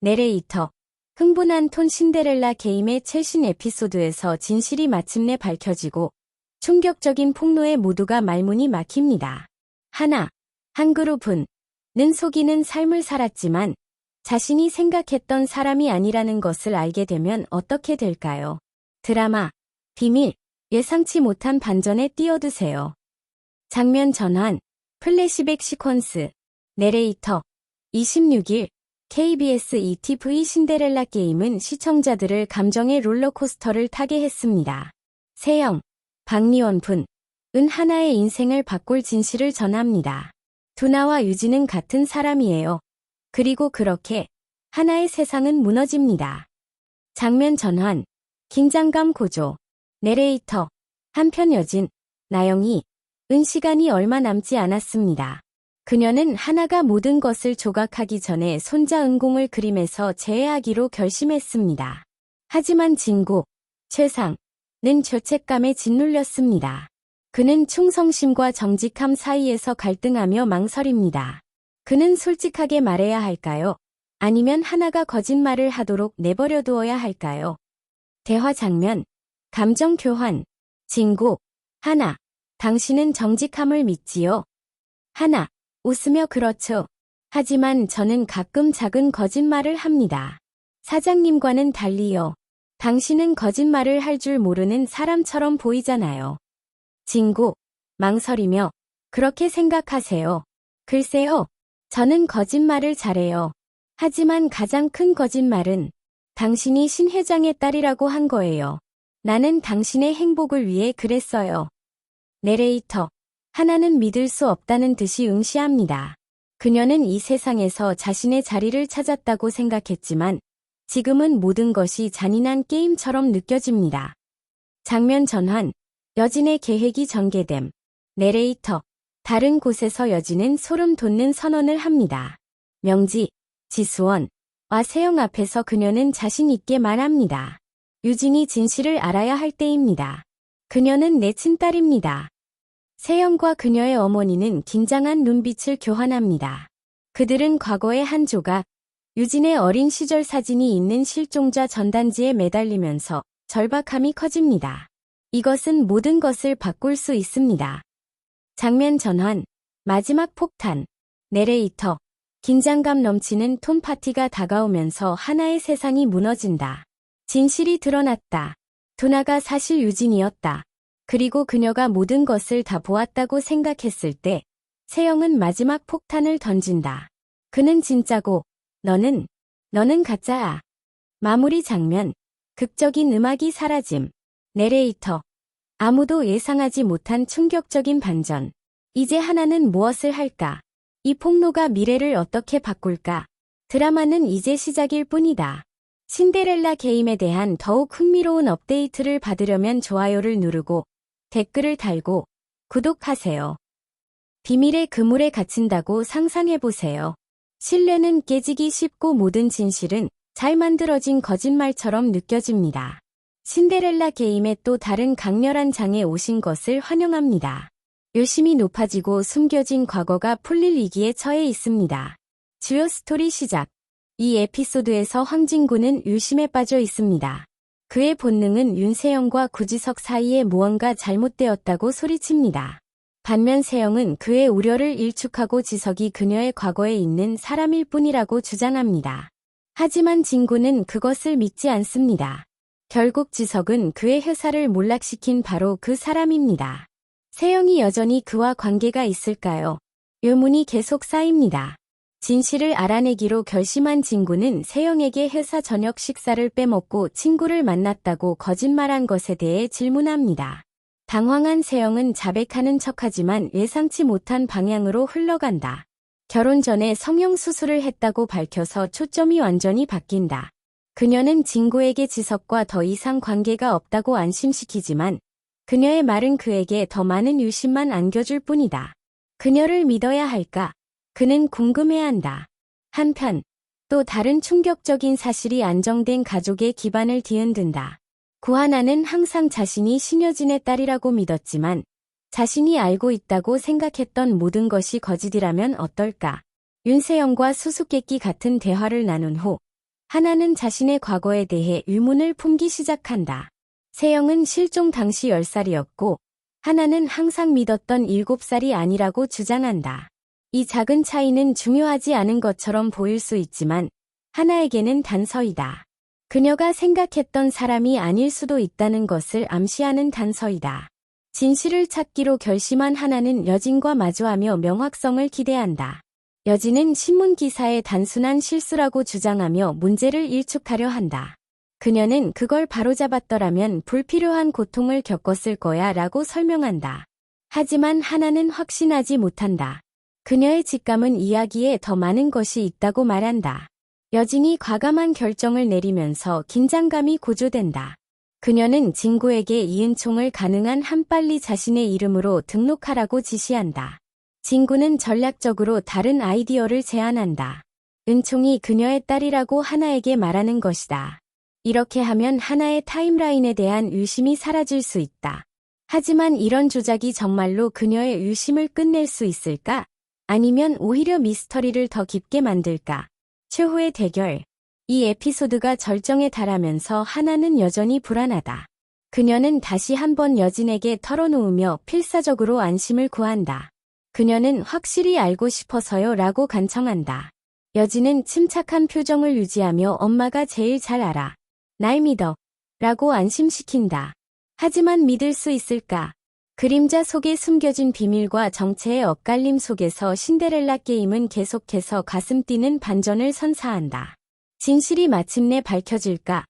내레이터. 흥분한 톤 신데렐라 게임의 최신 에피소드에서 진실이 마침내 밝혀지고 충격적인 폭로에 모두가 말문이 막힙니다. 하나. 한 그룹은 는 속이는 삶을 살았지만 자신이 생각했던 사람이 아니라는 것을 알게 되면 어떻게 될까요? 드라마 비밀 예상치 못한 반전에 뛰어드세요. 장면 전환 플래시백 시퀀스 내레이터 26일 KBS ETV 신데렐라 게임은 시청자들을 감정의 롤러코스터를 타게 했습니다. 세영, 박리원 분, 은 하나의 인생을 바꿀 진실을 전합니다. 두나와 유진은 같은 사람이에요. 그리고 그렇게 하나의 세상은 무너집니다. 장면 전환, 긴장감 고조, 내레이터, 한편 여진, 나영이, 은 시간이 얼마 남지 않았습니다. 그녀는 하나가 모든 것을 조각하기 전에 손자 은공을 그림에서 제외하기로 결심했습니다. 하지만 진고, 최상, 는 죄책감에 짓눌렸습니다. 그는 충성심과 정직함 사이에서 갈등하며 망설입니다. 그는 솔직하게 말해야 할까요? 아니면 하나가 거짓말을 하도록 내버려 두어야 할까요? 대화 장면, 감정 교환, 진고, 하나, 당신은 정직함을 믿지요? 하나, 웃으며 그렇죠. 하지만 저는 가끔 작은 거짓말을 합니다. 사장님과는 달리요. 당신은 거짓말을 할 줄 모르는 사람처럼 보이잖아요. 진고, 망설이며, 그렇게 생각하세요. 글쎄요, 저는 거짓말을 잘해요. 하지만 가장 큰 거짓말은 당신이 신 회장의 딸이라고 한 거예요. 나는 당신의 행복을 위해 그랬어요. 내레이터. 하나는 믿을 수 없다는 듯이 응시합니다. 그녀는 이 세상에서 자신의 자리를 찾았다고 생각했지만 지금은 모든 것이 잔인한 게임처럼 느껴집니다. 장면 전환. 여진의 계획이 전개됨. 내레이터. 다른 곳에서 여진은 소름 돋는 선언을 합니다. 명지, 지수원, 와 세영 앞에서 그녀는 자신 있게 말합니다. 유진이 진실을 알아야 할 때입니다. 그녀는 내 친딸입니다. 세영과 그녀의 어머니는 긴장한 눈빛을 교환합니다. 그들은 과거의 한 조각, 유진의 어린 시절 사진이 있는 실종자 전단지에 매달리면서 절박함이 커집니다. 이것은 모든 것을 바꿀 수 있습니다. 장면 전환, 마지막 폭탄, 내레이터, 긴장감 넘치는 톤 파티가 다가오면서 하나의 세상이 무너진다. 진실이 드러났다. 두나가 사실 유진이었다. 그리고 그녀가 모든 것을 다 보았다고 생각했을 때 세영은 마지막 폭탄을 던진다. 그는 진짜고 너는 너는 가짜야. 마무리 장면 극적인 음악이 사라짐. 내레이터 아무도 예상하지 못한 충격적인 반전. 이제 하나는 무엇을 할까? 이 폭로가 미래를 어떻게 바꿀까? 드라마는 이제 시작일 뿐이다. 신데렐라 게임에 대한 더욱 흥미로운 업데이트를 받으려면 좋아요를 누르고 댓글을 달고 구독하세요. 비밀의 그물에 갇힌다고 상상해보세요. 신뢰는 깨지기 쉽고 모든 진실은 잘 만들어진 거짓말처럼 느껴집니다. 신데렐라 게임의 또 다른 강렬한 장에 오신 것을 환영합니다. 열심히 높아지고 숨겨진 과거가 풀릴 위기에 처해 있습니다. 주요 스토리 시작. 이 에피소드에서 황진구는 유심에 빠져 있습니다. 그의 본능은 윤세영과 구지석 사이에 무언가 잘못되었다고 소리칩니다. 반면 세영은 그의 우려를 일축하고 지석이 그녀의 과거에 있는 사람일 뿐이라고 주장합니다. 하지만 진구는 그것을 믿지 않습니다. 결국 지석은 그의 회사를 몰락시킨 바로 그 사람입니다. 세영이 여전히 그와 관계가 있을까요? 의문이 계속 쌓입니다. 진실을 알아내기로 결심한 진구는 세영에게 회사 저녁 식사를 빼먹고 친구를 만났다고 거짓말한 것에 대해 질문합니다. 당황한 세영은 자백하는 척하지만 예상치 못한 방향으로 흘러간다. 결혼 전에 성형수술을 했다고 밝혀서 초점이 완전히 바뀐다. 그녀는 진구에게 지석과 더 이상 관계가 없다고 안심시키지만 그녀의 말은 그에게 더 많은 유심만 안겨줄 뿐이다. 그녀를 믿어야 할까? 그는 궁금해한다. 한편 또 다른 충격적인 사실이 안정된 가족의 기반을 뒤흔든다. 구하나는 항상 자신이 신여진의 딸이라고 믿었지만 자신이 알고 있다고 생각했던 모든 것이 거짓이라면 어떨까. 윤세영과 수수께끼 같은 대화를 나눈 후 하나는 자신의 과거에 대해 의문을 품기 시작한다. 세영은 실종 당시 10살이었고, 하나는 항상 믿었던 7살이 아니라고 주장한다. 이 작은 차이는 중요하지 않은 것처럼 보일 수 있지만, 하나에게는 단서이다. 그녀가 생각했던 사람이 아닐 수도 있다는 것을 암시하는 단서이다. 진실을 찾기로 결심한 하나는 여진과 마주하며 명확성을 기대한다. 여진은 신문 기사의 단순한 실수라고 주장하며 문제를 일축하려 한다. 그녀는 그걸 바로잡았더라면 불필요한 고통을 겪었을 거야 라고 설명한다. 하지만 하나는 확신하지 못한다. 그녀의 직감은 이야기에 더 많은 것이 있다고 말한다. 여진이 과감한 결정을 내리면서 긴장감이 고조된다. 그녀는 진구에게 이은총을 가능한 한 빨리 자신의 이름으로 등록하라고 지시한다. 진구는 전략적으로 다른 아이디어를 제안한다. 은총이 그녀의 딸이라고 하나에게 말하는 것이다. 이렇게 하면 하나의 타임라인에 대한 의심이 사라질 수 있다. 하지만 이런 조작이 정말로 그녀의 의심을 끝낼 수 있을까? 아니면 오히려 미스터리를 더 깊게 만들까? 최후의 대결. 이 에피소드가 절정에 달하면서 하나는 여전히 불안하다. 그녀는 다시 한번 여진에게 털어놓으며 필사적으로 안심을 구한다. 그녀는 확실히 알고 싶어서요 라고 간청한다. 여진은 침착한 표정을 유지하며 엄마가 제일 잘 알아. 날 믿어. 라고 안심시킨다. 하지만 믿을 수 있을까? 그림자 속에 숨겨진 비밀과 정체의 엇갈림 속에서 신데렐라 게임은 계속해서 가슴 뛰는 반전을 선사한다. 진실이 마침내 밝혀질까?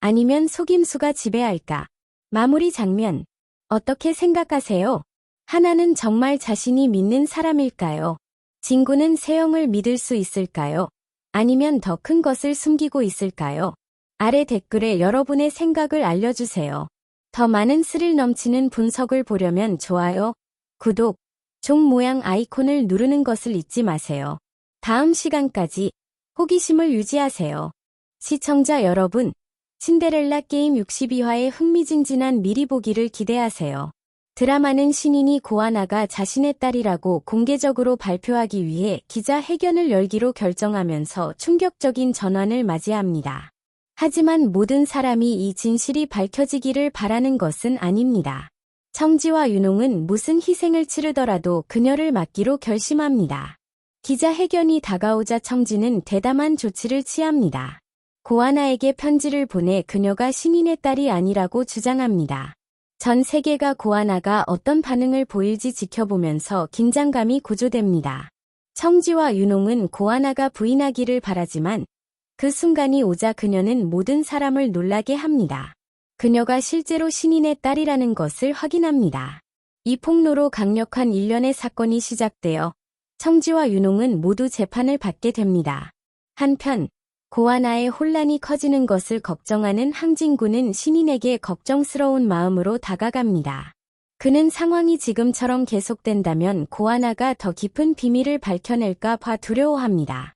아니면 속임수가 지배할까? 마무리 장면. 어떻게 생각하세요? 하나는 정말 자신이 믿는 사람일까요? 진구는 세영을 믿을 수 있을까요? 아니면 더 큰 것을 숨기고 있을까요? 아래 댓글에 여러분의 생각을 알려주세요. 더 많은 스릴 넘치는 분석을 보려면 좋아요, 구독, 종 모양 아이콘을 누르는 것을 잊지 마세요. 다음 시간까지 호기심을 유지하세요. 시청자 여러분, 신데렐라 게임 62화의 흥미진진한 미리 보기를 기대하세요. 드라마는 신인이 고아나가 자신의 딸이라고 공개적으로 발표하기 위해 기자 회견을 열기로 결정하면서 충격적인 전환을 맞이합니다. 하지만 모든 사람이 이 진실이 밝혀지기를 바라는 것은 아닙니다. 청지와 윤홍은 무슨 희생을 치르더라도 그녀를 맡기로 결심합니다. 기자회견이 다가오자 청지는 대담한 조치를 취합니다. 고아나에게 편지를 보내 그녀가 신인의 딸이 아니라고 주장합니다. 전 세계가 고아나가 어떤 반응을 보일지 지켜보면서 긴장감이 고조됩니다. 청지와 윤홍은 고아나가 부인하기를 바라지만 그 순간이 오자 그녀는 모든 사람을 놀라게 합니다. 그녀가 실제로 신인의 딸이라는 것을 확인합니다. 이 폭로로 강력한 일련의 사건이 시작되어 청지와 윤홍은 모두 재판을 받게 됩니다. 한편 고아나의 혼란이 커지는 것을 걱정하는 항진구는 신인에게 걱정스러운 마음으로 다가갑니다. 그는 상황이 지금처럼 계속된다면 고아나가 더 깊은 비밀을 밝혀낼까 봐 두려워합니다.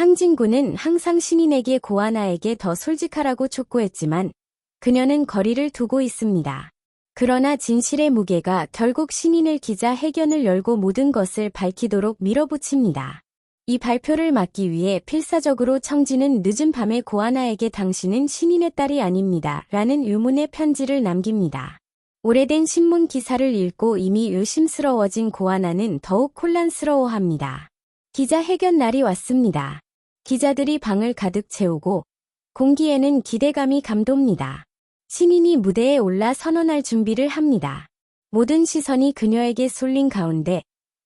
항진구는 항상 신인에게 고아나에게 더 솔직하라고 촉구했지만 그녀는 거리를 두고 있습니다. 그러나 진실의 무게가 결국 신인을 기자 회견을 열고 모든 것을 밝히도록 밀어붙입니다. 이 발표를 막기 위해 필사적으로 청지는 늦은 밤에 고아나에게 당신은 신인의 딸이 아닙니다. 라는 유문의 편지를 남깁니다. 오래된 신문 기사를 읽고 이미 의심스러워진 고아나는 더욱 혼란스러워합니다. 기자 회견 날이 왔습니다. 기자들이 방을 가득 채우고 공기에는 기대감이 감돕니다. 신인이 무대에 올라 선언할 준비를 합니다. 모든 시선이 그녀에게 쏠린 가운데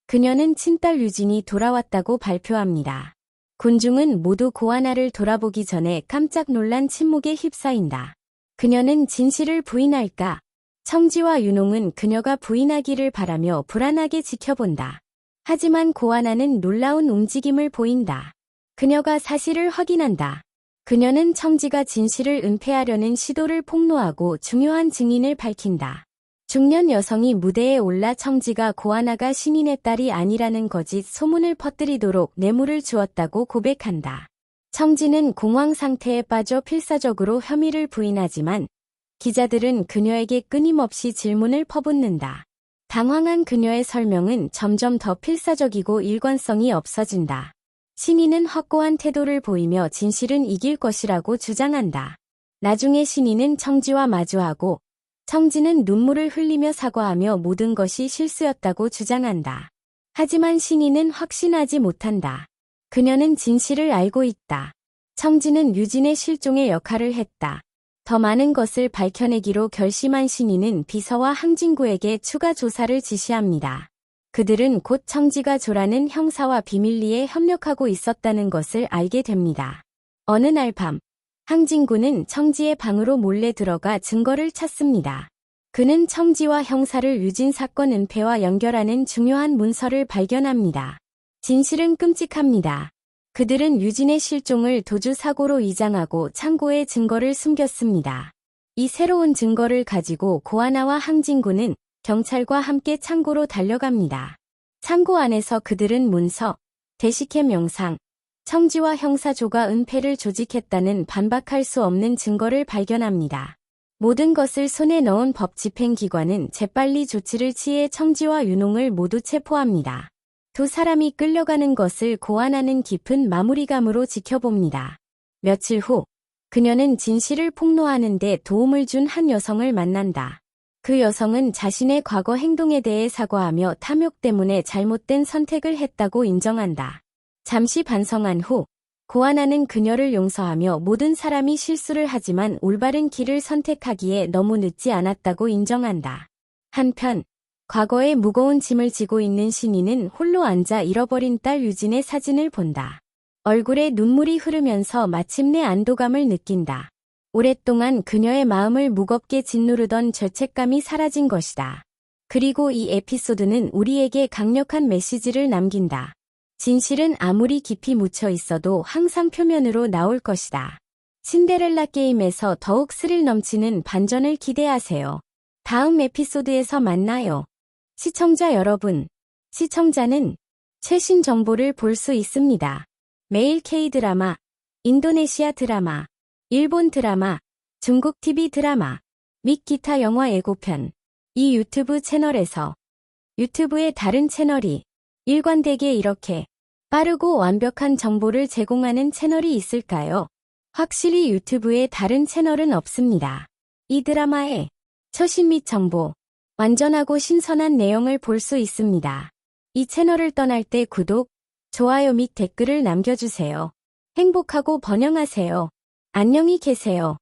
그녀는 친딸 유진이 돌아왔다고 발표합니다. 군중은 모두 고아나를 돌아보기 전에 깜짝 놀란 침묵에 휩싸인다. 그녀는 진실을 부인할까? 청지와 윤홍은 그녀가 부인하기를 바라며 불안하게 지켜본다. 하지만 고아나는 놀라운 움직임을 보인다. 그녀가 사실을 확인한다. 그녀는 청지가 진실을 은폐하려는 시도를 폭로하고 중요한 증인을 밝힌다. 중년 여성이 무대에 올라 청지가 고아나가 신인의 딸이 아니라는 거짓 소문을 퍼뜨리도록 뇌물을 주었다고 고백한다. 청지는 공황 상태에 빠져 필사적으로 혐의를 부인하지만 기자들은 그녀에게 끊임없이 질문을 퍼붓는다. 당황한 그녀의 설명은 점점 더 필사적이고 일관성이 없어진다. 신이는 확고한 태도를 보이며 진실은 이길 것이라고 주장한다. 나중에 신이는 청지와 마주하고 청지는 눈물을 흘리며 사과하며 모든 것이 실수였다고 주장한다. 하지만 신이는 확신하지 못한다. 그녀는 진실을 알고 있다. 청지는 유진의 실종의 역할을 했다. 더 많은 것을 밝혀내기로 결심한 신이는 비서와 항진구에게 추가 조사를 지시합니다. 그들은 곧 청지가 조라는 형사와 비밀리에 협력하고 있었다는 것을 알게 됩니다. 어느 날 밤, 항진구는 청지의 방으로 몰래 들어가 증거를 찾습니다. 그는 청지와 형사를 유진 사건 은폐와 연결하는 중요한 문서를 발견합니다. 진실은 끔찍합니다. 그들은 유진의 실종을 도주 사고로 이장하고 창고에 증거를 숨겼습니다. 이 새로운 증거를 가지고 고아나와 항진구는 경찰과 함께 창고로 달려갑니다. 창고 안에서 그들은 문서, 대식캠 영상, 청지와 형사조가 은폐를 조직했다는 반박할 수 없는 증거를 발견합니다. 모든 것을 손에 넣은 법 집행기관은 재빨리 조치를 취해 청지와 윤홍을 모두 체포합니다. 두 사람이 끌려가는 것을 고안하는 깊은 마무리감으로 지켜봅니다. 며칠 후, 그녀는 진실을 폭로하는 데 도움을 준 한 여성을 만난다. 그 여성은 자신의 과거 행동에 대해 사과하며 탐욕 때문에 잘못된 선택을 했다고 인정한다. 잠시 반성한 후, 고아나는 그녀를 용서하며 모든 사람이 실수를 하지만 올바른 길을 선택하기에 너무 늦지 않았다고 인정한다. 한편, 과거에 무거운 짐을 지고 있는 신이는 홀로 앉아 잃어버린 딸 유진의 사진을 본다. 얼굴에 눈물이 흐르면서 마침내 안도감을 느낀다. 오랫동안 그녀의 마음을 무겁게 짓누르던 죄책감이 사라진 것이다. 그리고 이 에피소드는 우리에게 강력한 메시지를 남긴다. 진실은 아무리 깊이 묻혀 있어도 항상 표면으로 나올 것이다. 신데렐라 게임에서 더욱 스릴 넘치는 반전을 기대하세요. 다음 에피소드에서 만나요. 시청자 여러분, 시청자는 최신 정보를 볼 수 있습니다. 매일 K-드라마, 인도네시아 드라마, 일본 드라마, 중국 TV 드라마, 및 기타 영화 예고편, 이 유튜브 채널에서 유튜브의 다른 채널이 일관되게 이렇게 빠르고 완벽한 정보를 제공하는 채널이 있을까요? 확실히 유튜브에 다른 채널은 없습니다. 이 드라마의 처신 및 정보, 완전하고 신선한 내용을 볼 수 있습니다. 이 채널을 떠날 때 구독, 좋아요 및 댓글을 남겨주세요. 행복하고 번영하세요. 안녕히 계세요.